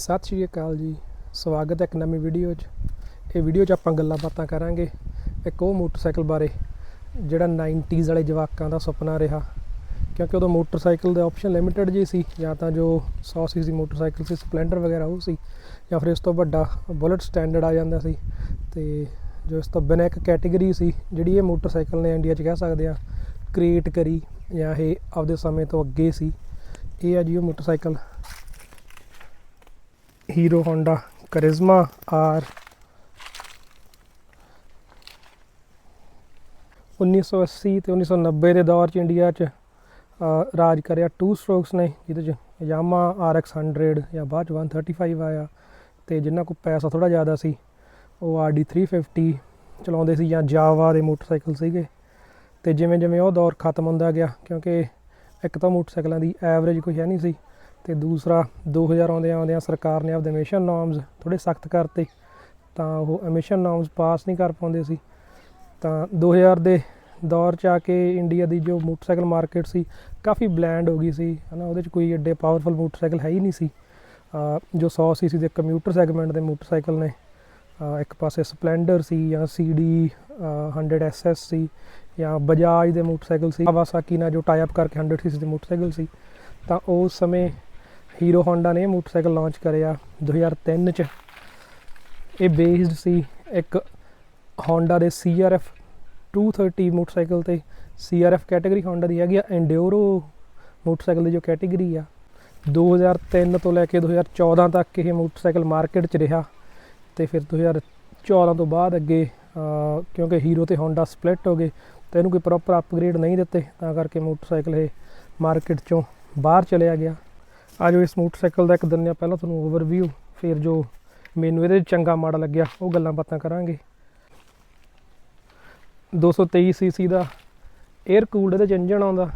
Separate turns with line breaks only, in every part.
ਸਤਿ ਸ਼੍ਰੀ ਅਕਾਲ ਜੀ। ਸਵਾਗਤ ਹੈ ਇੱਕ ਨਵੀਂ ਵੀਡੀਓ 'ਚ। ਇਹ ਵੀਡੀਓ 'ਚ ਆਪਾਂ ਗੱਲਾਂ ਬਾਤਾਂ ਕਰਾਂਗੇ ਇੱਕ ਉਹ ਮੋਟਰਸਾਈਕਲ ਬਾਰੇ, ਜਿਹੜਾ 90s ਵਾਲੇ ਜਵਾਕਾਂ ਦਾ ਸੁਪਨਾ ਰਿਹਾ। ਕਿਉਂਕਿ ਉਦੋਂ ਮੋਟਰਸਾਈਕਲ ਦੇ ਆਪਸ਼ਨ ਲਿਮਿਟਿਡ ਜੀ ਸੀ, ਜਾਂ ਤਾਂ ਜੋ 100 ਸੀਸੀ ਮੋਟਰਸਾਈਕਲ ਸੀ, ਸਪਲੈਂਡਰ ਵਗੈਰਾ ਉਹ ਸੀ, ਜਾਂ ਫਿਰ ਇਸ ਤੋਂ ਵੱਡਾ ਬੁਲਟ ਸਟੈਂਡਰਡ ਆ ਜਾਂਦਾ ਸੀ। ਤੇ ਜੋ ਇਸ ਤੋਂ ਬਿਨਾਂ ਇੱਕ ਕੈਟਾਗਰੀ ਸੀ, ਜਿਹੜੀ ਇਹ ਮੋਟਰਸਾਈਕਲ ਨੇ ਇੰਡੀਆ 'ਚ ਕਹਿ ਸਕਦੇ ਆ ਕ੍ਰੀਏਟ ਕਰੀ ਜਾਂ ਇਹ ਆਪਦੇ ਸਮੇਂ ਤੋਂ ਅੱਗੇ ਸੀ, ਇਹ ਆ ਜੀ ਉਹ motorcycle. Hero Honda Karizma R 1980 ਤੇ 1990 ਦੇ ਦੌਰ ਚ ਇੰਡੀਆ ਚ ਰਾਜ ਕਰਿਆ ਟੂ ਸਟ੍ਰੋਕਸ ਨੇ ਜਿਹਦੇ ਚ ਯਾਮਾ RX100 ਜਾਂ ਬਾਅਦ ਚ 135 ਆਇਆ ਤੇ ਜਿਨ੍ਹਾਂ ਕੋਲ ਪੈਸਾ ਥੋੜਾ ਜ਼ਿਆਦਾ ਸੀ ਉਹ RD 350 ਚਲਾਉਂਦੇ ਸੀ ਜਾਂ ਜਾਵਾ ਦੇ ਮੋਟਰਸਾਈਕਲ ਸੀਗੇ ਤੇ ਜਿਵੇਂ ਜਿਵੇਂ ਉਹ ਦੌਰ ਖਤਮ ਹੁੰਦਾ ਗਿਆ ਕਿਉਂਕਿ ਇੱਕ ਤਾਂ ਮੋਟਰਸਾਈਕਲਾਂ ਦੀ ਐਵਰੇਜ ਕੋਈ ਹੈ ਨਹੀਂ ਸੀ ਤੇ ਦੂਸਰਾ 2000 ਆਉਂਦਿਆਂ ਆਉਂਦਿਆਂ ਸਰਕਾਰ ਨੇ ਆਪਦੇ ਐਮਿਸ਼ਨ ਨਾਰਮਸ ਥੋੜੇ ਸਖਤ ਕਰਤੇ। ਤਾਂ ਉਹ ਐਮਿਸ਼ਨ ਨਾਰਮਸ ਪਾਸ ਨਹੀਂ ਕਰ ਪਾਉਂਦੇ ਸੀ। ਤਾਂ 2000 ਦੇ ਦੌਰ ਚ ਆ ਕੇ ਇੰਡੀਆ ਦੀ ਜੋ ਮੋਟਰਸਾਈਕਲ ਮਾਰਕੀਟ ਸੀ, ਕਾਫੀ ਬਲੈਂਡ ਹੋ ਗਈ ਸੀ। ਹਨਾ, ਉਹਦੇ ਚ ਕੋਈ ਐਡੇ ਪਾਵਰਫੁਲ ਮੋਟਰਸਾਈਕਲ ਹੈ ਹੀ ਨਹੀਂ ਸੀ। ਅਹ ਜੋ 100 ਸੀਸੀ ਦੇ ਕੰਪਿਊਟਰ ਸੈਗਮੈਂਟ ਦੇ ਮੋਟਰਸਾਈਕਲ ਨੇ। ਇੱਕ ਪਾਸੇ ਸਪਲੈਂਡਰ ਸੀ ਜਾਂ CD 100 SS ਸੀ ਜਾਂ ਬਜਾਜ ਦੇ ਮੋਟਰਸਾਈਕਲ ਸੀ। ਕਾਵਾਸਾਕੀ ਨਾਲ ਜੋ ਟਾਈ ਅਪ ਕਰਕੇ 100 ਸੀਸੀ ਦੇ ਮੋਟਰਸਾਈਕਲ ਸੀ। ਤਾਂ ਉਸ ਸਮੇਂ ਹੀਰੋ ਹੋਂਡਾ ਨੇ ਇਹ ਮੋਟਰਸਾਈਕਲ ਲਾਂਚ ਕਰਿਆ 2003 ਚ। ਇਹ ਬੇਸਡ ਸੀ ਇੱਕ ਹੋਂਡਾ ਦੇ CRF 230 ਮੋਟਰਸਾਈਕਲ ਤੇ। CRF ਕੈਟਾਗਰੀ ਹੋਂਡਾ ਦੀ ਹੈਗੀ ਆ ਐਂਡਿਓਰੋ ਮੋਟਰਸਾਈਕਲ ਦੀ ਜੋ ਕੈਟਾਗਰੀ ਆ। 2003 ਤੋਂ ਲੈ ਕੇ 2014 ਤੱਕ ਇਹ ਮੋਟਰਸਾਈਕਲ ਮਾਰਕੀਟ 'ਚ ਰਿਹਾ। ਤੇ ਫਿਰ 2014 ਤੋਂ ਬਾਅਦ ਅੱਗੇ ਕਿਉਂਕਿ ਹੀਰੋ ਤੇ ਹੋਂਡਾ ਸਪਲਿਟ ਹੋ ਗਏ, ਤੇ ਇਹਨੂੰ ਕੋਈ ਪ੍ਰੋਪਰ ਅਪਗ੍ਰੇਡ ਨਹੀਂ ਦਿੱਤੇ, ਤਾਂ ਕਰਕੇ ਮੋਟਰਸਾਈਕਲ ਇਹ ਮਾਰਕੀਟ 'ਚੋਂ ਬਾਹਰ ਚਲਿਆ ਗਿਆ। ਆਜੋ ਇਸ ਮੋਟਰਸਾਈਕਲ ਦਾ ਇੱਕ ਦਿਨ ਜਾਂ ਪਹਿਲਾਂ ਤੁਹਾਨੂੰ ਓਵਰਵਿਊ ਫਿਰ ਜੋ ਮੈਨੂੰ ਇਹਦੇ 'ਚ ਚੰਗਾ ਮਾੜਾ ਲੱਗਿਆ, ਉਹ ਗੱਲਾਂ ਬਾਤਾਂ ਕਰਾਂਗੇ। 223 ਸੀਸੀ ਦਾ 에ਅਰ ਕੂਲਡ ਇਹਦੇ 'ਚ ਇੰਜਨ ਆਉਂਦਾ।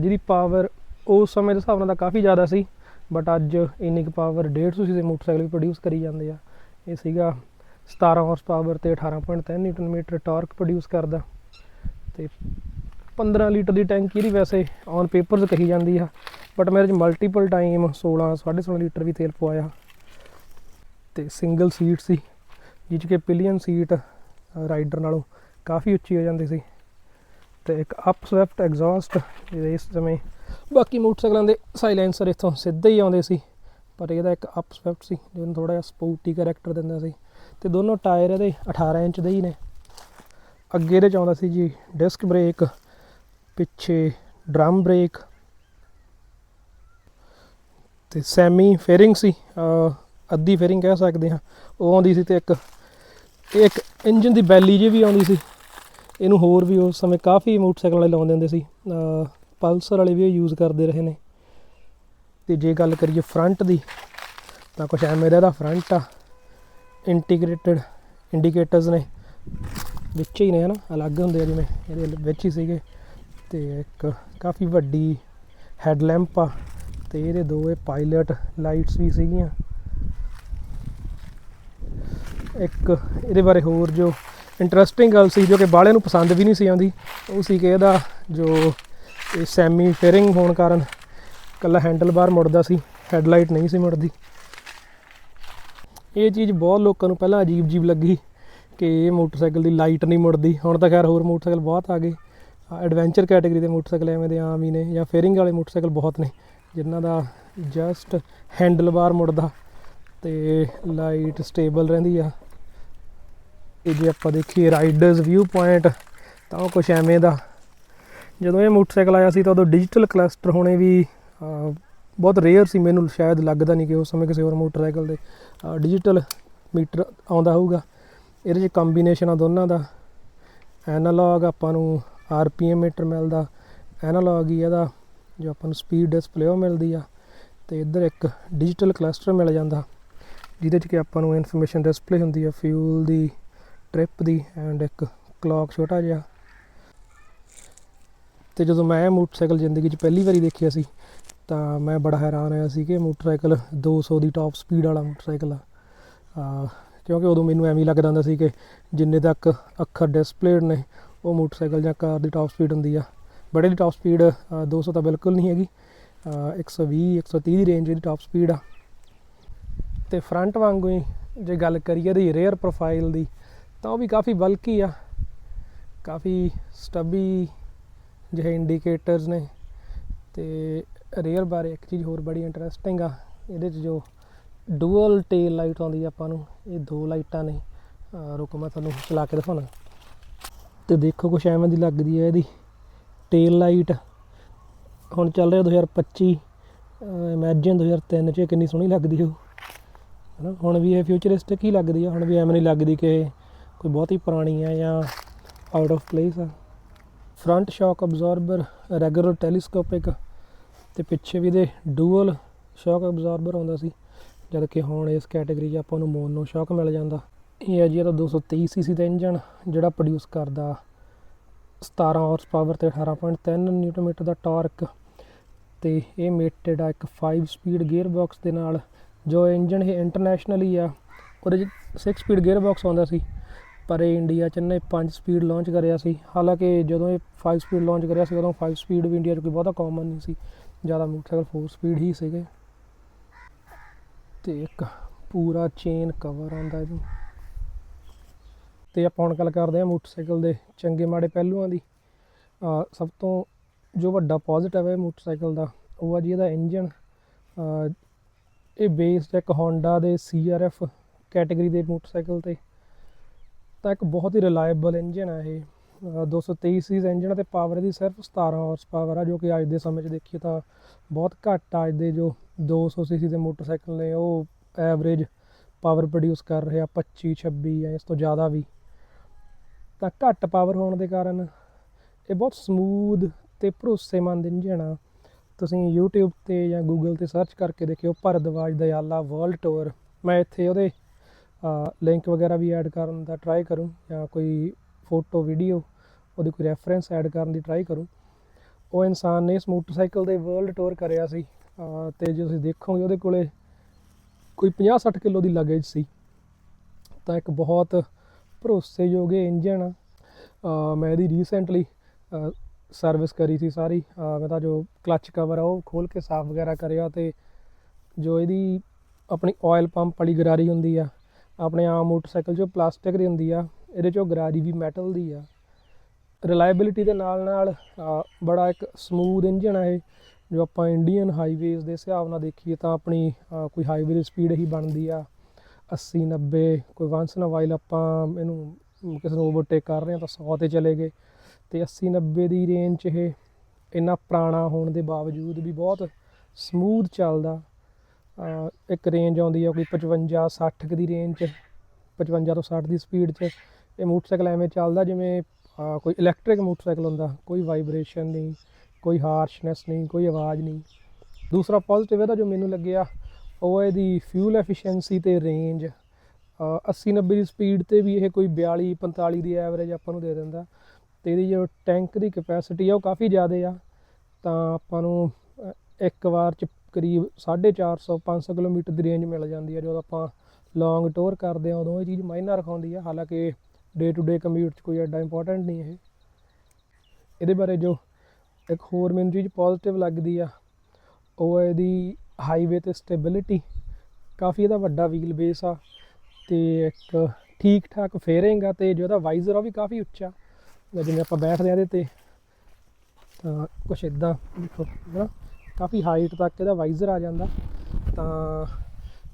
ਜਿਹਦੀ ਪਾਵਰ ਉਸ ਸਮੇਂ ਦੇ ਹਿਸਾਬ ਨਾਲ ਤਾਂ ਕਾਫੀ ਜ਼ਿਆਦਾ ਸੀ ਬਟ ਅੱਜ ਇੰਨੀ ਕੁ ਪਾਵਰ 150 ਸੀਸੀ ਦੇ ਮੋਟਰਸਾਈਕਲ ਵੀ ਪ੍ਰੋਡਿਊਸ ਕਰੀ ਜਾਂਦੇ ਆ। ਇਹ ਸੀਗਾ 17 ਹਾਰਸ ਪਾਵਰ ਤੇ 18.3 ਨਿਊਟਨ ਮੀਟਰ ਟਾਰਕ ਪ੍ਰੋਡਿਊਸ ਕਰਦਾ। ਤੇ 15 ਲੀਟਰ ਦੀ ਟੈਂਕੀ ਇਹਦੀ ਵੈਸੇ ਔਨ ਪੇਪਰਸ ਕਹੀ ਜਾਂਦੀ ਆ ਬਟ ਮੇਰੇ ਚ ਮਲਟੀਪਲ ਟਾਈਮ 16 16.5 ਲੀਟਰ ਵੀ ਤੇਲ ਪਵਾਇਆ। ਤੇ ਸਿੰਗਲ ਸੀਟ ਸੀ ਜਿਹ 'ਚ ਕਿ ਪਿਲੀਅਨ ਸੀਟ ਰਾਈਡਰ ਨਾਲੋਂ ਕਾਫੀ ਉੱਚੀ ਹੋ ਜਾਂਦੀ ਸੀ। ਤੇ ਇੱਕ ਅਪ ਸਵੈਫਟ ਐਗਜ਼ੌਸਟ ਇਸ ਸਮੇਂ, ਬਾਕੀ ਮੋਟਰਸਾਈਕਲਾਂ ਦੇ ਸਾਈਲੈਂਸਰ ਇੱਥੋਂ ਸਿੱਧੇ ਹੀ ਆਉਂਦੇ ਸੀ, ਪਰ ਇਹਦਾ ਇੱਕ ਅਪ ਸਵੈਫਟ ਸੀ, ਜਿਹਨੂੰ ਥੋੜਾ ਜਿਹਾ ਸਪੋਰਟੀ ਕੈਰੈਕਟਰ ਦਿੰਦਾ ਸੀ। ਤੇ ਦੋਨੋਂ ਟਾਇਰ ਇਹਦੇ 18 ਇੰਚ ਦੇ ਹੀ ਨੇ। ਅੱਗੇ ਇਹਦੇ ਚ ਆਉਂਦਾ ਸੀ ਜੀ ਡਿਸਕ ਬ੍ਰੇਕ ਪਿੱਛੇ ਡਰਮ ਬ੍ਰੇਕ ਤੇ ਸੈਮੀ ਫੇਰਿੰਗ ਸੀ ਅੱਧੀ ਫੇਰਿੰਗ ਕਹਿ ਸਕਦੇ ਹਾਂ। ਉਹ ਆਉਂਦੀ ਸੀ ਤੇ ਇੱਕ ਇਹ ਇੱਕ ਇੰਜਨ ਦੀ ਬੈਲੀ ਜੀ ਵੀ ਆਉਂਦੀ ਸੀ। ਇਹਨੂੰ ਹੋਰ ਵੀ ਉਸ ਸਮੇਂ ਕਾਫੀ ਮੋਟਰਸਾਈਕਲ ਵਾਲੇ ਲਾਉਂਦੇ ਹੁੰਦੇ ਸੀ। ਪਲਸਰ ਵਾਲੇ ਵੀ ਯੂਜ਼ ਕਰਦੇ ਰਹੇ ਨੇ। ਤੇ ਜੇ ਗੱਲ ਕਰੀਏ ਫਰੰਟ ਦੀ, ਤਾਂ ਕੁਛ ਐਵੇਂ ਦਾ ਫਰੰਟ ਆ। ਇੰਟੀਗ੍ਰੇਟਡ ਇੰਡੀਕੇਟਰਸ ਨੇ। ਵਿੱਚ ਹੀ ਨੇ ਹਨਾ, ਅਲੱਗ ਹੁੰਦੇ ਆ ਜਿਵੇਂ ਇਹਦੇ ਵਿੱਚ ਹੀ ਸੀਗੇ। ਤੇ ਇੱਕ ਕਾਫੀ ਵੱਡੀ ਹੈਡਲੈਂਪ ਆ ਤੇ ਇਹਦੇ ਦੋ ਇਹ ਪਾਇਲਟ ਲਾਈਟਸ ਵੀ ਸੀਗੀਆਂ। ਇੱਕ ਇਹਦੇ ਬਾਰੇ ਹੋਰ ਜੋ ਇੰਟਰਸਟਿੰਗ ਗੱਲ ਸੀ, ਜੋ ਕਿ ਬਾਹਲਿਆਂ ਨੂੰ ਪਸੰਦ ਵੀ ਨਹੀਂ ਸੀ ਆਉਂਦੀ, ਉਹ ਸੀ ਕਿ ਇਹਦਾ ਜੋ ਇਹ ਸੈਮੀ ਫੇਰਿੰਗ ਹੋਣ ਕਾਰਨ ਕੱਲਾ ਹੈਂਡਲ ਬਾਰ ਮੁੜਦਾ ਸੀ ਹੈਡਲਾਈਟ ਨਹੀਂ ਸੀ ਮੁੜਦੀ। ਇਹ ਚੀਜ਼ ਬਹੁਤ ਲੋਕਾਂ ਨੂੰ ਪਹਿਲਾਂ ਅਜੀਬ ਜੀਬ ਲੱਗੀ ਕਿ ਇਹ ਮੋਟਰਸਾਈਕਲ ਦੀ ਲਾਈਟ ਨਹੀਂ ਮੁੜਦੀ। ਹੁਣ ਤਾਂ ਖੈਰ ਹੋਰ ਮੋਟਰਸਾਈਕਲ ਬਹੁਤ ਆ ਗਏ। ਐਡਵੈਂਚਰ ਕੈਟਾਗਰੀ ਦੇ ਮੋਟਰਸਾਈਕਲ ਐਵੇਂ ਦੇ ਆਮ ਹੀ ਨੇ ਜਾਂ ਫੇਰਿੰਗ ਵਾਲੇ ਮੋਟਰਸਾਈਕਲ ਬਹੁਤ ਨੇ, ਜਿਨ੍ਹਾਂ ਦਾ ਜਸਟ ਹੈਂਡਲ ਬਾਰ ਮੁੜਦਾ ਤੇ ਲਾਈਟ ਸਟੇਬਲ ਰਹਿੰਦੀ ਆ। ਇਹ ਜੇ ਆਪਾਂ ਦੇਖੀਏ ਰਾਈਡਰਸ ਵਿਊ ਪੁਆਇੰਟ ਤਾਂ ਉਹ ਕੁਛ ਐਵੇਂ ਦਾ। ਜਦੋਂ ਇਹ ਮੋਟਰਸਾਈਕਲ ਆਇਆ ਸੀ ਤਾਂ ਉਦੋਂ ਡਿਜੀਟਲ ਕਲਸਟਰ ਹੋਣੇ ਵੀ ਬਹੁਤ ਰੇਅਰ ਸੀ, ਮੈਨੂੰ ਸ਼ਾਇਦ ਲੱਗਦਾ ਨਹੀਂ ਕਿ ਉਸ ਸਮੇਂ ਕਿਸੇ ਹੋਰ ਮੋਟਰਸਾਈਕਲ ਦੇ ਡਿਜੀਟਲ ਮੀਟਰ ਆਉਂਦਾ ਹੋਊਗਾ। ਇਹਦੇ 'ਚ ਕੰਬੀਨੇਸ਼ਨ ਆ ਦੋਨਾਂ ਦਾ। ਐਨਾਲੌਗ ਆਪਾਂ ਨੂੰ ਆਰਪੀਐਮ ਮੀਟਰ ਮਿਲਦਾ ਐਨਾਲੌਗ ਹੀ ਇਹਦਾ, ਜੋ ਆਪਾਂ ਨੂੰ ਸਪੀਡ ਡਿਸਪਲੇ ਉਹ ਮਿਲਦੀ ਆ, ਤੇ ਇੱਧਰ ਇੱਕ ਡਿਜੀਟਲ ਕਲਸਟਰ ਮਿਲ ਜਾਂਦਾ, ਜਿਹਦੇ 'ਚ ਕਿ ਆਪਾਂ ਨੂੰ ਇਨਫੋਰਮੇਸ਼ਨ ਡਿਸਪਲੇ ਹੁੰਦੀ ਆ ਫਿਊਲ ਦੀ ਟ੍ਰਿਪ ਦੀ ਐਂਡ ਇੱਕ ਕਲੌਕ ਛੋਟਾ ਜਿਹਾ। ਤੇ ਜਦੋਂ ਮੈਂ ਇਹ ਮੋਟਰਸਾਈਕਲ ਜ਼ਿੰਦਗੀ 'ਚ ਪਹਿਲੀ ਵਾਰੀ ਦੇਖਿਆ ਸੀ, ਤਾਂ ਮੈਂ ਬੜਾ ਹੈਰਾਨ ਹੋਇਆ ਸੀ ਕਿ ਇਹ ਮੋਟਰਸਾਈਕਲ 200 ਦੀ ਟਾਪ ਸਪੀਡ ਵਾਲਾ ਮੋਟਰਸਾਈਕਲ ਆ। ਕਿਉਂਕਿ ਉਦੋਂ ਮੈਨੂੰ ਐਵੇਂ ਹੀ ਲੱਗਦਾ ਹੁੰਦਾ ਸੀ ਕਿ ਜਿੰਨੇ ਤੱਕ ਅੱਖਰ ਡਿਸਪਲੇਡ ਨੇ ਉਹ ਮੋਟਰਸਾਈਕਲ ਜਾਂ ਕਾਰ ਦੀ ਟਾਪ ਸਪੀਡ ਹੁੰਦੀ ਆ। ਬੜੇ ਦੀ ਟਾਪ ਸਪੀਡ 200 ਤਾਂ ਬਿਲਕੁਲ ਨਹੀਂ ਹੈਗੀ। ਅ, 120 130 ਦੀ ਰੇਂਜ ਦੀ ਟਾਪ ਸਪੀਡ ਆ। ਤੇ ਫਰੰਟ ਵਾਂਗੂ ਹੀ ਜੇ ਗੱਲ ਕਰੀਏ ਇਹਦੀ ਰੇਅਰ ਪ੍ਰੋਫਾਈਲ ਦੀ ਤਾਂ ਉਹ ਵੀ ਕਾਫੀ ਬਲਕੀ ਆ। ਕਾਫੀ ਸਟੱਬੀ ਜਿਹੇ ਇੰਡੀਕੇਟਰਸ ਨੇ। ਤੇ ਰੇਅਰ ਬਾਰੇ ਇੱਕ ਚੀਜ਼ ਹੋਰ ਬੜੀ ਇੰਟਰਸਟਿੰਗ ਆ। ਇਹਦੇ 'ਚ ਜੋ ਡੂਅਲ ਟੇਲ ਲਾਈਟ ਆਉਂਦੀ ਆ ਆਪਾਂ ਨੂੰ ਇਹ ਦੋ ਲਾਈਟਾਂ ਨੇ। ਰੁਕੋ ਮੈਂ ਤੁਹਾਨੂੰ ਚਲਾ ਕੇ ਦਿਖਾਉਣਾ। ਤੇ ਦੇਖੋ ਕੁਛ ਐਵੇਂ ਦੀ ਲੱਗਦੀ ਹੈ ਇਹਦੀ। ਟੇਲ ਲਾਈਟ ਹੁਣ ਚੱਲ ਰਿਹਾ 2025 ਇਮੇਜਿਨ 2003 ਚ ਇਹ ਕਿੰਨੀ ਸੋਹਣੀ ਲੱਗਦੀ ਉਹ ਹਨਾ, ਹੁਣ ਵੀ ਇਹ ਫਿਊਚਰਿਸਟਿਕ ਹੀ ਲੱਗਦੀ ਆ, ਹੁਣ ਵੀ ਐਵੇਂ ਨਹੀਂ ਲੱਗਦੀ ਕਿ ਕੋਈ ਬਹੁਤ ਹੀ ਪੁਰਾਣੀ ਆ ਜਾਂ ਆਊਟ ਆਫ ਪਲੇਸ ਆ। Front shock absorber regular telescopic ਤੇ ਪਿੱਛੇ ਵੀ ਦੇ ਡੂਅਲ ਸ਼ੌਕ ਅਬਜ਼ੌਰਬਰ ਆਉਂਦਾ ਸੀ। ਜਦ ਕਿ ਹੁਣ ਇਸ ਕੈਟਾਗਰੀ 'ਚ ਆਪਾਂ ਨੂੰ ਮੋਨੋ ਸ਼ੌਕ ਮਿਲ ਜਾਂਦਾ। ਇਹ ਹੈ ਜੀ, ਇਹਦਾ 230 ਸੀਸੀ ਦਾ ਇੰਜਨ ਜਿਹੜਾ ਪ੍ਰੋਡਿਊਸ ਕਰਦਾ 17 ਹਾਰਸ ਪਾਵਰ ਤੇ 18.3 ਨਿਊਟਨ ਮੀਟਰ ਦਾ ਟਾਰਕ ਤੇ ਇਹ ਮੇਟਡ ਆ ਇੱਕ 5 ਸਪੀਡ ਗੇਅਰ ਬਾਕਸ ਦੇ ਨਾਲ, ਜੋ ਇੰਜਨ ਇਹ ਇੰਟਰਨੈਸ਼ਨਲੀ ਆ, ਉਹਦੇ 'ਚ 6 ਸਪੀਡ ਗੇਅਰ ਬਾਕਸ ਆਉਂਦਾ ਸੀ, ਪਰ ਇਹ ਇੰਡੀਆ 'ਚ ਇਹਨੇ 5 ਸਪੀਡ ਲਾਂਚ ਕਰਿਆ ਸੀ। ਹਾਲਾਂਕਿ ਜਦੋਂ ਇਹ 5 ਸਪੀਡ ਲਾਂਚ ਕਰਿਆ ਸੀ, ਉਦੋਂ 5 ਸਪੀਡ ਵੀ ਇੰਡੀਆ 'ਚ ਕੋਈ ਬਹੁਤਾ ਕਾਮਨ ਨਹੀਂ ਸੀ, ਜ਼ਿਆਦਾ ਮੋਟਰਸਾਈਕਲ 4 ਸਪੀਡ ਹੀ ਸੀਗੇ। ਤੇ ਇੱਕ ਪੂਰਾ ਚੇਨ ਕਵਰ ਆਉਂਦਾ ਇਹਨੂੰ ਤੇ ਆਪਾਂ ਹੁਣ ਗੱਲ ਕਰਦੇ ਹਾਂ ਮੋਟਰਸਾਈਕਲ ਦੇ ਚੰਗੇ ਮਾੜੇ ਪਹਿਲੂਆਂ ਦੀ। ਸਭ ਤੋਂ ਜੋ ਵੱਡਾ ਪੋਜ਼ਿਟਿਵ ਹੈ ਮੋਟਰਸਾਈਕਲ ਦਾ, ਉਹ ਆ ਜੀ ਇਹਦਾ ਇੰਜਨ ਇਹ ਬੇਸਡ ਇੱਕ Honda ਦੇ CRF ਕੈਟਾਗਰੀ ਦੇ ਮੋਟਰਸਾਈਕਲ ਤੇ। ਤਾਂ ਇੱਕ ਬਹੁਤ ਹੀ ਰਿਲਾਇਬਲ ਇੰਜਨ ਹੈ ਇਹ। ਅਹ 223 ਸੀਜ਼ ਇੰਜਨ ਤੇ ਪਾਵਰ ਇਹਦੀ ਸਿਰਫ 17 ਹਾਰਸ ਪਾਵਰ ਆ, ਜੋ ਕਿ ਅੱਜ ਦੇ ਸਮੇਂ 'ਚ ਦੇਖੀਏ ਤਾਂ ਬਹੁਤ ਘੱਟ ਆ। ਅੱਜ ਦੇ ਜੋ 200 ਸੀਸੀ ਦੇ ਮੋਟਰਸਾਈਕਲ ਨੇ, ਉਹ ਐਵਰੇਜ ਪਾਵਰ ਪ੍ਰੋਡਿਊਸ ਕਰ ਰਹੇ ਆ 25 26 ਜਾਂ ਇਸ ਤੋਂ ਜ਼ਿਆਦਾ ਵੀ। ਤਾਂ ਘੱਟ ਪਾਵਰ ਹੋਣ ਦੇ ਕਾਰਨ ਇਹ ਬਹੁਤ ਸਮੂਦ ਤੇ ਭਰੋਸੇਮੰਦ ਇੰਜਨ ਆ। ਤੁਸੀਂ YouTube ਤੇ ਜਾਂ Google ਤੇ ਸਰਚ ਕਰਕੇ ਦੇਖਿਓ ਭਰਦਵਾਜ ਦਿਆਲਾ ਵਰਲਡ ਟੂਰ ਮੈਂ ਇੱਥੇ ਉਹਦੇ ਲਿੰਕ ਵਗੈਰਾ ਵੀ ਐਡ ਕਰਨ ਦਾ ਟਰਾਈ ਕਰੂੰ ਜਾਂ ਕੋਈ ਫੋਟੋ ਵੀਡੀਓ ਉਹਦੀ ਕੋਈ ਰੈਫਰੈਂਸ ਐਡ ਕਰਨ ਦੀ ਟਰਾਈ ਕਰੂੰ। ਉਹ ਇਨਸਾਨ ਨੇ ਇਸ ਮੋਟਰਸਾਈਕਲ ਦੇ ਵਰਲਡ ਟੂਰ ਕਰਿਆ ਸੀ। ਅਹ, ਤੇ ਜੇ ਤੁਸੀਂ ਦੇਖੋਗੇ ਉਹਦੇ ਕੋਲੇ ਕੋਈ 50-60 ਕਿਲੋ ਦੀ ਲਗੇਜ ਸੀ। ਤਾਂ ਇੱਕ ਬਹੁਤ ਭਰੋਸੇਯੋਗ ਇਹ ਇੰਜਨ ਆ ਮੈਂ ਇਹਦੀ ਰੀਸੈਂਟਲੀ ਸਰਵਿਸ ਕਰੀ ਸੀ ਸਾਰੀ। ਮੈਂ ਤਾਂ ਜੋ ਕਲਚ ਕਵਰ ਆ, ਉਹ ਖੋਲ ਕੇ ਸਾਫ਼ ਵਗੈਰਾ ਕਰਿਆ ਤੇ ਜੋ ਇਹਦੀ ਆਪਣੀ ਆਇਲ ਪੰਪ ਵਾਲੀ ਗਰਾਰੀ ਹੁੰਦੀ ਆ, ਆਪਣੇ ਆਮ ਮੋਟਰਸਾਈਕਲ 'ਚੋਂ ਪਲਾਸਟਿਕ ਦੀ ਹੁੰਦੀ ਆ, ਇਹਦੇ 'ਚੋਂ ਗਰਾਰੀ ਵੀ ਮੈਟਲ ਦੀ ਆ। ਰਿਲਾਇਬਿਲਿਟੀ ਦੇ ਨਾਲ ਨਾਲ ਬੜਾ ਇੱਕ ਸਮੂਥ ਇੰਜਨ ਆ ਇਹ। ਜੋ ਆਪਾਂ ਇੰਡੀਅਨ ਹਾਈਵੇਜ਼ ਦੇ ਹਿਸਾਬ ਨਾਲ ਦੇਖੀਏ ਤਾਂ ਆਪਣੀ ਕੋਈ ਹਾਈਵੇ ਦੀ ਸਪੀਡ ਹੀ ਬਣਦੀ ਆ। 80 90 ਕੋਈ ਵਾਂਸ ਇਨ ਵਾਈਲ ਆਪਾਂ ਇਹਨੂੰ ਕਿਸੇ ਨੂੰ ਓਵਰਟੇਕ ਕਰ ਰਹੇ ਹਾਂ ਤਾਂ 100 ਤੇ ਚਲੇ ਗਏ। ਤੇ 80 90 ਦੀ ਰੇਂਜ 'ਚ ਇਹ ਇੰਨਾ ਪੁਰਾਣਾ ਹੋਣ ਦੇ ਬਾਵਜੂਦ ਵੀ ਬਹੁਤ ਸਮੂਥ ਚੱਲਦਾ। ਇੱਕ ਰੇਂਜ ਆਉਂਦੀ ਆ ਕੋਈ 55 60 ਦੀ ਰੇਂਜ 'ਚ 55 ਤੋਂ 60 ਦੀ ਸਪੀਡ 'ਚ। ਇਹ ਮੋਟਰਸਾਈਕਲ ਐਵੇਂ ਚੱਲਦਾ ਜਿਵੇਂ ਕੋਈ ਇਲੈਕਟ੍ਰਿਕ ਮੋਟਰਸਾਈਕਲ ਹੁੰਦਾ, ਕੋਈ ਵਾਈਬ੍ਰੇਸ਼ਨ ਨਹੀਂ, ਕੋਈ ਹਾਰਸ਼ਨੈਸ ਨਹੀਂ, ਕੋਈ ਆਵਾਜ਼ ਨਹੀਂ। ਦੂਸਰਾ ਪੋਜ਼ਿਟਿਵ ਇਹਦਾ ਜੋ ਮੈਨੂੰ ਲੱਗਿਆ ਉਹ ਇਹਦੀ ਫਿਊਲ ਐਫੀਸ਼ੀਐਂਸੀ ਤੇ ਰੇਂਜ 80 90 ਦੀ ਸਪੀਡ ਤੇ ਵੀ ਇਹ ਕੋਈ 42 45 ਦੀ ਐਵਰੇਜ ਆਪਾਂ ਨੂੰ ਦੇ ਦਿੰਦਾ। ਤੇ ਇਹਦੀ ਜੋ ਟੈਂਕ ਦੀ ਕਪੈਸਿਟੀ ਆ ਉਹ ਕਾਫੀ ਜ਼ਿਆਦਾ ਆ। ਤਾਂ ਆਪਾਂ ਨੂੰ ਇੱਕ ਵਾਰ ਚ ਕਰੀਬ 450 500 ਕਿਲੋਮੀਟਰ ਦੀ ਰੇਂਜ ਮਿਲ ਜਾਂਦੀ ਆ। ਜਦੋਂ ਆਪਾਂ ਲੌਂਗ ਟੂਰ ਕਰਦੇ ਆ, ਉਦੋਂ ਇਹ ਚੀਜ਼ ਮਾਇਨਾ ਰਖਾਉਂਦੀ ਆ। ਹਾਲਾਂਕਿ ਡੇ ਟੂ ਡੇ ਕਮਿਊਟ 'ਚ ਕੋਈ ਐਡਾ ਇੰਪੋਰਟੈਂਟ ਨਹੀਂ ਇਹ। ਇਹਦੇ ਬਾਰੇ ਜੋ ਇੱਕ ਹੋਰ ਮੈਨੂੰ ਚੀਜ਼ ਪੋਜ਼ਿਟਿਵ ਲੱਗਦੀ ਆ, ਉਹ ਇਹਦੀ ਹਾਈਵੇ ਤੇ ਸਟੇਬਿਲਿਟੀ ਕਾਫੀ ਇਹਦਾ ਵੱਡਾ ਵੀਲ ਬੇਸ ਆ ਤੇ ਇੱਕ ਠੀਕ ਠਾਕ ਫੇਰਿੰਗ ਆ ਤੇ ਜੋ ਇਹਦਾ ਵਾਈਜ਼ਰ ਆ ਉਹ ਵੀ ਕਾਫੀ ਉੱਚਾ। ਜਿਵੇਂ ਆਪਾਂ ਬੈਠਦੇ ਆ ਇਹਦੇ ਤੇ, ਤਾਂ ਕੁਛ ਇਦਾਂ ਦੇਖੋ ਨਾ, ਕਾਫੀ ਹਾਈਟ ਤੱਕ ਇਹਦਾ ਵਾਈਜ਼ਰ ਆ ਜਾਂਦਾ। ਤਾਂ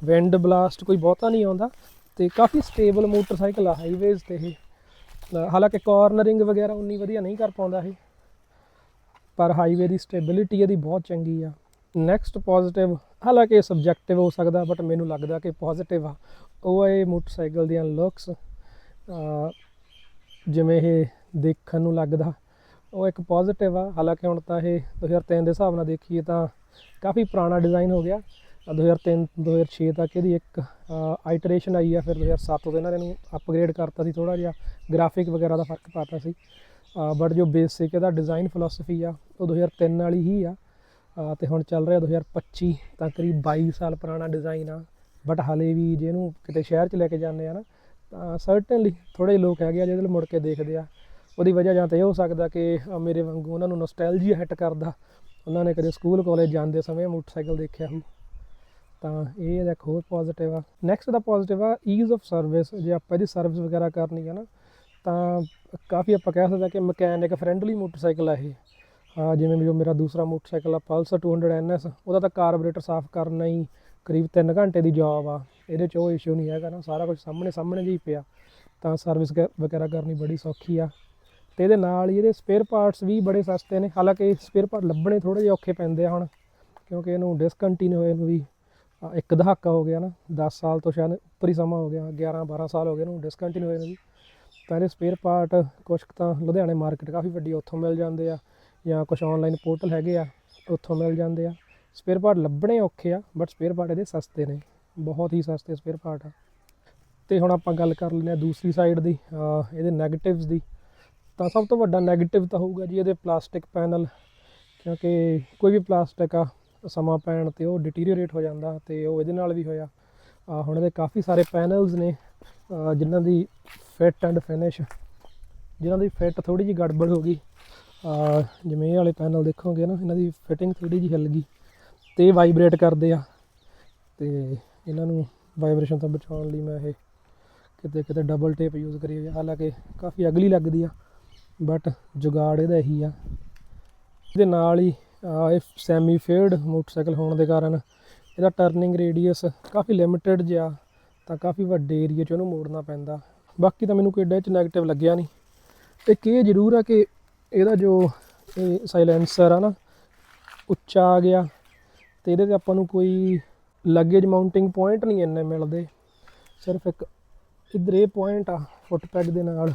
ਵਿੰਡ ਬਲਾਸਟ ਕੋਈ ਬਹੁਤਾ ਨਹੀਂ ਆਉਂਦਾ ਤੇ ਕਾਫੀ ਸਟੇਬਲ ਮੋਟਰਸਾਈਕਲ ਆ ਹਾਈਵੇਜ਼ ਤੇ ਇਹ। ਹਾਲਾਂਕਿ ਕਾਰਨਰਿੰਗ ਵਗੈਰਾ ਉਨੀ ਵਧੀਆ ਨਹੀਂ ਕਰ ਪਾਉਂਦਾ ਇਹ, ਪਰ ਹਾਈਵੇ ਦੀ ਸਟੇਬਿਲਿਟੀ ਇਹਦੀ ਬਹੁਤ ਚੰਗੀ ਆ। ਨੈਕਸਟ ਪੋਜ਼ਿਟਿਵ ਹਾਲਾਂਕਿ ਸਬਜੈਕਟਿਵ ਹੋ ਸਕਦਾ ਬਟ ਮੈਨੂੰ ਲੱਗਦਾ ਕਿ ਪੋਜ਼ਿਟਿਵ ਆ। ਉਹ ਇਹ ਮੋਟਰਸਾਈਕਲ ਦੀਆਂ ਲੁੱਕਸ ਜਿਵੇਂ ਇਹ ਦੇਖਣ ਨੂੰ ਲੱਗਦਾ। ਉਹ ਇੱਕ ਪੋਜ਼ਿਟਿਵ ਆ, ਹਾਲਾਂਕਿ ਹੁਣ ਤਾਂ ਇਹ 2003 ਦੇ ਹਿਸਾਬ ਨਾਲ ਦੇਖੀਏ ਤਾਂ ਕਾਫੀ ਪੁਰਾਣਾ ਡਿਜ਼ਾਈਨ ਹੋ ਗਿਆ। ਅ 2003 2006 ਤੱਕ ਇਹਦੀ ਇੱਕ ਆਈਟਰੇਸ਼ਨ ਆਈ ਆ, ਫਿਰ 2007 ਤੋਂ ਇਹਨਾਂ ਨੇ ਇਹਨੂੰ ਅਪਗ੍ਰੇਡ ਕਰਤਾ ਸੀ ਥੋੜਾ ਜਿਹਾ। ਗ੍ਰਾਫਿਕ ਵਗੈਰਾ ਦਾ ਫ਼ਰਕ ਪਾਤਾ ਸੀ। ਬਟ ਜੋ ਬੇਸਿਕ ਇਹਦਾ ਡਿਜ਼ਾਈਨ ਫਿਲਾਸਫੀ ਆ, ਉਹ 2003 ਵਾਲੀ ਹੀ ਆ। ਤੇ ਹੁਣ ਚੱਲ ਰਿਹਾ 2025 ਤਾਂ ਕਰੀਬ 22 ਸਾਲ ਪੁਰਾਣਾ ਡਿਜ਼ਾਈਨ ਆ। ਬਟ ਹਲੇ ਵੀ ਜੇ ਇਹਨੂੰ ਕਿਤੇ ਸ਼ਹਿਰ 'ਚ ਲੈ ਕੇ ਜਾਂਦੇ ਆ ਨਾ, ਤਾਂ ਸਰਟਨਲੀ ਥੋੜੇ ਜਿਹੇ ਲੋਕ ਹੈਗੇ ਆ ਜਿਹਦੇ ਵੱਲ ਮੁੜ ਕੇ ਦੇਖਦੇ ਆ। ਉਹਦੀ ਵਜ੍ਹਾ ਜਾਂ ਤਾਂ ਇਹ ਹੋ ਸਕਦਾ ਕਿ ਮੇਰੇ ਵਾਂਗੂ ਉਹਨਾਂ ਨੂੰ ਨੋਸਟੈਲਜੀਆ ਹਿੱਟ ਕਰਦਾ। ਉਹਨਾਂ ਨੇ ਕਦੇ ਸਕੂਲ ਕਾਲਜ ਜਾਂਦੇ ਸਮੇਂ ਮੋਟਰਸਾਈਕਲ ਦੇਖਿਆ ਹੋ ਤਾਂ ਇਹ ਇਹਦਾ ਇੱਕ ਹੋਰ ਪੋਜ਼ਿਟਿਵ ਆ। ਨੈਕਸਟ ਦਾ ਪੋਜ਼ਿਟਿਵ ਆ ਈਜ਼ ਆਫ ਸਰਵਿਸ ਜੇ ਆਪਾਂ ਇਹਦੀ ਸਰਵਿਸ ਵਗੈਰਾ ਕਰਨੀ ਹੈ ਨਾ, ਤਾਂ ਕਾਫੀ ਆਪਾਂ ਕਹਿ ਸਕਦੇ ਹਾਂ ਕਿ ਮਕੈਨਿਕ ਫਰੈਂਡਲੀ ਮੋਟਰਸਾਈਕਲ ਆ ਇਹ। ਜਿਵੇਂ ਜੋ ਮੇਰਾ ਦੂਸਰਾ ਮੋਟਰਸਾਈਕਲ ਆ ਪਲਸਰ 200 NS ਉਹਦਾ ਤਾਂ ਕਾਰਬੋਰੇਟਰ ਸਾਫ਼ ਕਰਨਾ ਹੀ ਕਰੀਬ 3 ਘੰਟੇ ਦੀ ਜੌਬ ਆ। ਇਹਦੇ 'ਚ ਉਹ ਇਸ਼ੂ ਨਹੀਂ ਹੈਗਾ ਨਾ, ਸਾਰਾ ਕੁਝ ਸਾਹਮਣੇ ਸਾਹਮਣੇ ਜਿਹੀ ਪਿਆ। ਤਾਂ ਸਰਵਿਸ ਵਗੈਰਾ ਕਰਨੀ ਬੜੀ ਸੌਖੀ ਆ। ਤੇ ਇਹਦੇ ਨਾਲ ਹੀ ਇਹਦੇ ਸਪੇਅਰ ਪਾਰਟਸ ਵੀ ਬੜੇ ਸਸਤੇ ਨੇ। ਹਾਲਾਂਕਿ ਸਪੇਅਰ ਪਾਰਟ ਲੱਭਣੇ ਥੋੜੇ ਜਿਹੇ ਔਖੇ ਪੈਂਦੇ ਆ ਹੁਣ, ਕਿਉਂਕਿ ਇਹਨੂੰ ਡਿਸਕੰਟੀਨਿਊ ਹੋਏ ਨੂੰ ਵੀ ਇੱਕ ਦਹਾਕਾ ਹੋ ਗਿਆ ਨਾ 10 ਸਾਲ ਤੋਂ ਸ਼ਾਇਦ ਉੱਪਰ ਹੀ ਸਮਾਂ ਹੋ ਗਿਆ 11 12 ਸਾਲ ਹੋ ਗਏ ਇਹਨੂੰ ਡਿਸਕੰਟੀਨਿਊ ਹੋਏ ਨੂੰ ਵੀ। ਤਾਂ ਇਹਦੇ ਸਪੇਅਰ ਪਾਰਟ ਕੁਛ ਤਾਂ ਲੁਧਿਆਣੇ ਮਾਰਕੀਟ ਕਾਫੀ ਵੱਡੀ ਉੱਥੋਂ ਮਿਲ ਜਾਂਦੇ ਆ। ਜਾਂ ਕੁਝ ਆਨਲਾਈਨ ਪੋਰਟਲ ਹੈਗੇ ਆ, ਉੱਥੋਂ ਮਿਲ ਜਾਂਦੇ ਆ। ਸਪੇਅਰ ਪਾਰਟ ਲੱਭਣੇ ਔਖੇ ਆ ਬਟ ਸਪੇਅਰ ਪਾਰਟ ਇਹਦੇ ਸਸਤੇ ਨੇ। ਬਹੁਤ ਹੀ ਸਸਤੇ ਸਪੇਅਰ ਪਾਰਟ ਆ। ਤੇ ਹੁਣ ਆਪਾਂ ਗੱਲ ਕਰ ਲੈਂਦੇ ਆ ਦੂਸਰੀ ਸਾਈਡ ਦੀ ਇਹਦੇ ਨੈਗੇਟਿਵਸ ਦੀ। ਤਾਂ ਸਭ ਤੋਂ ਵੱਡਾ ਨੈਗੇਟਿਵ ਤਾਂ ਹੋਊਗਾ ਜੀ ਇਹਦੇ ਪਲਾਸਟਿਕ ਪੈਨਲ ਕਿਉਂਕਿ ਕੋਈ ਵੀ ਪਲਾਸਟਿਕ ਆ, ਸਮਾਂ ਪੈਣ ਤੇ ਉਹ ਡਿਟੀਰੀਓਰੇਟ ਹੋ ਜਾਂਦਾ ਤੇ ਉਹ ਇਹਦੇ ਨਾਲ ਵੀ ਹੋਇਆ। ਹੁਣ ਇਹਦੇ ਕਾਫੀ ਸਾਰੇ ਪੈਨਲਸ ਨੇ ਜਿਨ੍ਹਾਂ ਦੀ ਫਿਟ ਐਂਡ ਫਿਨਿਸ਼ ਜਿਨ੍ਹਾਂ ਦੀ ਫਿਟ ਥੋੜੀ ਜਿਹੀ ਗੜਬੜ ਹੋ ਗਈ। ਜਿਵੇਂ ਇਹ ਵਾਲੇ ਪੈਨਲ ਦੇਖੋਗੇ ਨਾ, ਇਹਨਾਂ ਦੀ ਫਿਟਿੰਗ ਥੋੜੀ ਜਿਹੀ ਹਿੱਲ ਗਈ ਤੇ ਵਾਈਬ੍ਰੇਟ ਕਰਦੇ ਆ। ਤੇ ਇਹਨਾਂ ਨੂੰ ਵਾਈਬ੍ਰੇਸ਼ਨ ਤੋਂ ਬਚਾਉਣ ਲਈ ਮੈਂ ਇਹ ਕਿਤੇ ਕਿਤੇ ਡਬਲ ਟੇਪ ਯੂਜ਼ ਕਰੀ ਹੋਈ ਆ। ਹਾਲਾਂਕਿ ਕਾਫੀ ਅਗਲੀ ਲੱਗਦੀ ਆ ਬਟ ਜੁਗਾੜ ਇਹਦਾ ਇਹੀ ਆ। ਇਹਦੇ ਨਾਲ ਹੀ ਇਹ ਸੈਮੀ ਫੇਅਰਡ ਮੋਟਰਸਾਈਕਲ ਹੋਣ ਦੇ ਕਾਰਨ ਇਹਦਾ ਟਰਨਿੰਗ ਰੇਡੀਅਸ ਕਾਫੀ ਲਿਮਿਟਿਡ ਜਿਹਾ, ਤਾਂ ਕਾਫੀ ਵੱਡੇ ਏਰੀਆ 'ਚ ਉਹਨੂੰ ਮੋੜਨਾ ਪੈਂਦਾ। ਬਾਕੀ ਤਾਂ ਮੈਨੂੰ ਕੋਈ ਏਡਾ ਨੈਗੇਟਿਵ ਲੱਗਿਆ ਨਹੀਂ। ਇੱਕ ਕੀ ਜ਼ਰੂਰ ਆ ਕਿ ਇਹਦਾ ਜੋ ਇਹ ਸਾਇਲੈਂਸਰ ਆ ਨਾ, ਉੱਚਾ ਆ ਗਿਆ ਤੇ ਇਹਦੇ ਤੇ ਆਪਾਂ ਨੂੰ ਕੋਈ ਲੱਗੇਜ ਮਾਊਂਟਿੰਗ ਪੁਆਇੰਟ ਨਹੀਂ ਇੰਨੇ ਮਿਲਦੇ। ਸਿਰਫ ਇੱਕ ਇੱਧਰ ਇਹ ਪੁਆਇੰਟ ਆ ਫੁੱਟ ਪੈਡ ਦੇ ਨਾਲ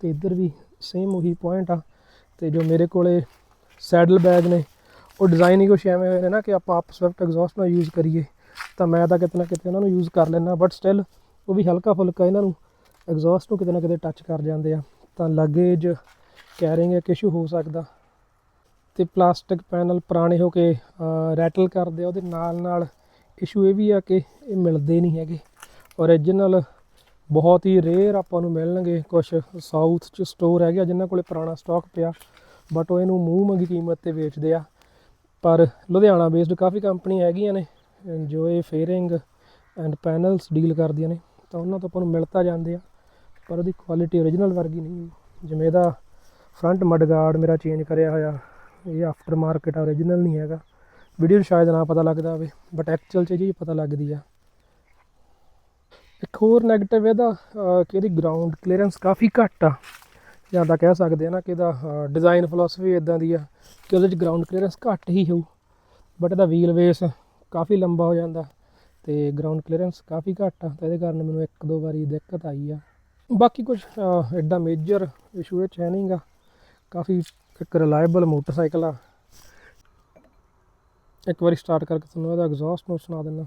ਤੇ ਇੱਧਰ ਵੀ ਸੇਮ ਉਹੀ ਪੁਆਇੰਟ ਆ ਤੇ ਜੋ ਮੇਰੇ ਕੋਲੇ ਸੈਡਲ ਬੈਗ ਨੇ, ਉਹ ਡਿਜ਼ਾਈਨ ਹੀ ਕੁਛ ਐਵੇਂ ਹੋਏ ਨੇ ਨਾ ਕਿ ਆਪਾਂ ਆਪ ਸਵਿਫਟ ਐਗਜ਼ੌਸਟ ਨਾਲ ਯੂਜ਼ ਕਰੀਏ। ਤਾਂ ਮੈਂ ਤਾਂ ਕਿਤੇ ਨਾ ਕਿਤੇ ਉਹਨਾਂ ਨੂੰ ਯੂਜ਼ ਕਰ ਲੈਣਾ ਬਟ ਸਟਿਲ ਉਹ ਵੀ ਹਲਕਾ ਫੁਲਕਾ ਇਹਨਾਂ ਨੂੰ ਐਗਜ਼ੌਸਟ ਨੂੰ ਕਿਤੇ ਨਾ ਕਿਤੇ ਟੱਚ ਕਰ ਜਾਂਦੇ ਆ। ਤਾਂ ਲੱਗੇਜ ਕੈਰਿੰਗ ਇੱਕ ਇਸ਼ੂ ਹੋ ਸਕਦਾ। ਤੇ ਪਲਾਸਟਿਕ ਪੈਨਲ ਪੁਰਾਣੇ ਹੋ ਕੇ ਰੈਟਲ ਕਰਦੇ ਆ, ਉਹਦੇ ਨਾਲ ਨਾਲ ਇਸ਼ੂ ਇਹ ਵੀ ਆ ਕਿ ਇਹ ਮਿਲਦੇ ਨਹੀਂ ਹੈਗੇ। ਓਰੀਜਨਲ ਬਹੁਤ ਹੀ ਰੇਅਰ ਆਪਾਂ ਨੂੰ ਮਿਲਣਗੇ ਕੁਝ ਸਾਊਥ ਚ ਸਟੋਰ ਹੈਗੇ ਆ, ਜਿਨ੍ਹਾਂ ਕੋਲੇ ਪੁਰਾਣਾ ਸਟਾਕ ਪਿਆ ਬਟ ਉਹ ਇਹਨੂੰ ਮੂੰਹ ਮੰਗੀ ਕੀਮਤ ਤੇ ਵੇਚਦੇ ਆ। ਪਰ ਲੁਧਿਆਣਾ ਬੇਸਡ ਕਾਫੀ ਕੰਪਨੀ ਹੈਗੀਆਂ ਨੇ, ਜੋ ਇਹ ਫੇਅਰਿੰਗ ਐਂਡ ਪੈਨਲਸ ਡੀਲ ਕਰਦੀਆਂ ਨੇ, ਤਾਂ ਉਹਨਾਂ ਤੋਂ ਆਪਾਂ ਨੂੰ ਮਿਲਤਾ ਜਾਂਦੇ ਆ, ਪਰ ਉਹਦੀ ਕੁਆਲਿਟੀ ਓਰੀਜਨਲ ਵਰਗੀ ਨਹੀਂ, ਜਿਵੇਂ ਇਹਦਾ ਫਰੰਟ ਮਡਗਾਰਡ ਮੇਰਾ ਚੇਂਜ ਕਰਿਆ ਹੋਇਆ। ਇਹ ਆਫਟਰ ਮਾਰਕੀਟ ਓਰੀਜਨਲ ਨਹੀਂ ਹੈਗਾ। ਵੀਡੀਓ 'ਚ ਸ਼ਾਇਦ ਨਾ ਪਤਾ ਲੱਗਦਾ ਹੋਵੇ ਬਟ ਐਕਚੁਅਲ 'ਚ ਇਹ ਪਤਾ ਲੱਗਦੀ ਆ। ਇੱਕ ਹੋਰ 네ਗੇਟਿਵ ਇਹਦਾ ਕਿ ਇਹਦੀ ਗਰਾਊਂਡ ਕਲੀਅਰੈਂਸ ਕਾਫੀ ਘੱਟ ਆ। ਜਾਂ ਤਾਂ ਕਹਿ ਸਕਦੇ ਆ ਨਾ ਕਿ ਇਹਦਾ ਡਿਜ਼ਾਈਨ ਫਿਲਾਸਫੀ ਇਦਾਂ ਦੀ ਆ ਕਿ ਉਹਦੇ 'ਚ ਗਰਾਊਂਡ ਕਲੀਅਰੈਂਸ ਘੱਟ ਹੀ ਹੋਊ। ਬਟ ਇਹਦਾ ਵੀਲ ਬੇਸ ਕਾਫੀ ਲੰਬਾ ਹੋ ਜਾਂਦਾ ਤੇ ਗਰਾਊਂਡ ਕਲੀਅਰੈਂਸ ਕਾਫੀ ਘੱਟ ਆ, ਤਾਂ ਇਹਦੇ ਕਾਰਨ ਮੈਨੂੰ ਇੱਕ ਦੋ ਵਾਰੀ ਦਿੱਕਤ ਆਈ ਆ। ਬਾਕੀ ਕੁਝ ਐਡਾ ਮੇਜਰ ਇਸ਼ੂ ਇਹ ਚ ਹੈ ਨਹੀਂਗਾ ਕਾਫੀ ਇੱਕ ਰਿਲਾਇਬਲ ਮੋਟਰਸਾਈਕਲ ਆ। ਇੱਕ ਵਾਰੀ ਸਟਾਰਟ ਕਰਕੇ ਤੁਹਾਨੂੰ ਇਹਦਾ ਐਗਜ਼ੌਸਟ ਨੂੰ ਸੁਣਾ ਦਿੰਦਾ।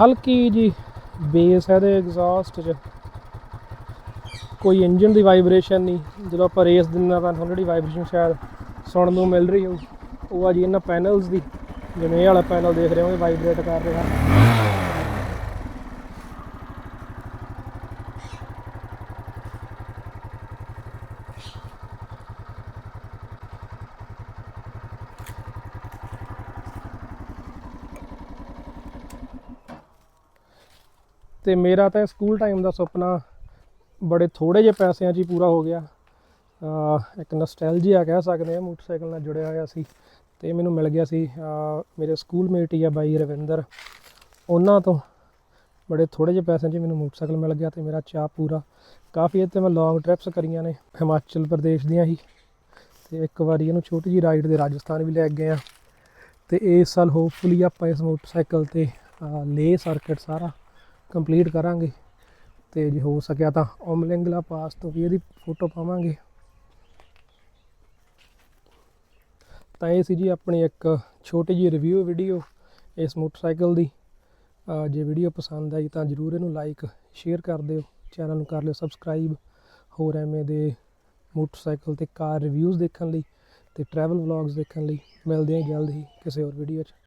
ਹਲਕੀ ਜੀ ਬੇਸ ਹੈ ਇਹਦੇ ਐਗਜ਼ੌਸਟ 'ਚ। ਕੋਈ ਇੰਜਨ ਦੀ ਵਾਈਬ੍ਰੇਸ਼ਨ ਨਹੀਂ। ਜਦੋਂ ਆਪਾਂ ਰੇਸ ਦਿੰਦਾ ਤਾਂ ਤੁਹਾਨੂੰ ਜਿਹੜੀ ਵਾਈਬ੍ਰੇਸ਼ਨ ਸ਼ਾਇਦ ਸੁਣਨ ਨੂੰ ਮਿਲ ਰਹੀ ਹੋਊ। ਉਹ ਆ ਜੀ ਇਹਨਾਂ ਪੈਨਲਸ ਦੀ। ਜਿਵੇਂ ਇਹ ਵਾਲਾ ਪੈਨਲ ਦੇਖ ਰਹੇ ਹੋ ਇਹ ਵਾਈਬ੍ਰੇਟ ਕਰ ਰਿਹਾ। ਤੇ ਮੇਰਾ ਤਾਂ ਸਕੂਲ ਟਾਈਮ ਦਾ ਸੁਪਨਾ ਬੜੇ ਥੋੜੇ ਜਿਹੇ ਪੈਸਿਆਂ 'ਚ ਹੀ ਪੂਰਾ ਹੋ ਗਿਆ। ਅਹ ਇੱਕ ਨਸਟੈਲਜੀਆ ਕਹਿ ਸਕਦੇ ਆ ਮੋਟਰਸਾਈਕਲ ਨਾਲ ਜੁੜਿਆ ਹੋਇਆ ਸੀ ਤੇ ਮੈਨੂੰ ਮਿਲ ਗਿਆ ਸੀ। ਮੇਰੇ ਸਕੂਲ ਮੇਟ ਹੀ ਆ ਬਾਈ ਰਵਿੰਦਰ। ਉਹਨਾਂ ਤੋਂ ਬੜੇ ਥੋੜੇ ਜਿਹੇ ਪੈਸਿਆਂ 'ਚ ਮੈਨੂੰ ਮੋਟਰਸਾਈਕਲ ਮਿਲ ਗਿਆ ਤੇ ਮੇਰਾ ਚਾਅ ਪੂਰਾ। ਕਾਫੀ ਇੱਥੇ ਮੈਂ ਲੌਂਗ ਟ੍ਰਿਪਸ ਕਰੀਆਂ ਨੇ, ਹਿਮਾਚਲ ਪ੍ਰਦੇਸ਼ ਦੀਆਂ ਹੀ। ਤੇ ਇੱਕ ਵਾਰੀ ਇਹਨੂੰ ਛੋਟੀ ਜੀ ਰਾਈਡ ਦੇ ਰਾਜਸਥਾਨ ਵੀ ਲੈ ਕੇ ਗਏ ਆ ਤੇ ਇਸ ਸਾਲ ਹੋਪਫੁਲੀ ਆਪਾਂ ਇਸ ਮੋਟਰਸਾਈਕਲ ਤੇ ਲੇ ਸਰਕਟ ਸਾਰਾ ਕੰਪਲੀਟ ਕਰਾਂਗੇ ਤੇ ਜੇ ਹੋ ਸਕਿਆ ਤਾਂ ਓਮਲਿੰਗਲਾ ਪਾਸ ਤੋਂ ਵੀ ਇਹਦੀ ਫੋਟੋ ਪਾਵਾਂਗੇ। ਤਾਂ ਇਹ ਸੀ ਜੀ ਆਪਣੀ ਇੱਕ ਛੋਟੀ ਜਿਹੀ ਰਿਵਿਊ ਵੀਡੀਓ ਇਸ ਮੋਟਰਸਾਈਕਲ ਦੀ। ਜੇ ਵੀਡੀਓ ਪਸੰਦ ਆਈ ਤਾਂ ਜਰੂਰ ਇਹਨੂੰ ਲਾਈਕ ਸ਼ੇਅਰ ਕਰ ਦਿਓ। ਚੈਨਲ ਨੂੰ ਕਰ ਲਿਓ ਸਬਸਕ੍ਰਾਈਬ ਹੋਰ ਐਵੇਂ ਦੇ ਮੋਟਰਸਾਈਕਲ ਤੇ ਕਾਰ ਰਿਵਿਊਜ਼ ਦੇਖਣ ਲਈ ਤੇ ਟਰੈਵਲ ਵਲੌਗਸ ਦੇਖਣ ਲਈ। ਮਿਲਦੇ ਹਾਂ ਜਲਦ ਹੀ ਕਿਸੇ ਹੋਰ ਵੀਡੀਓ 'ਚ।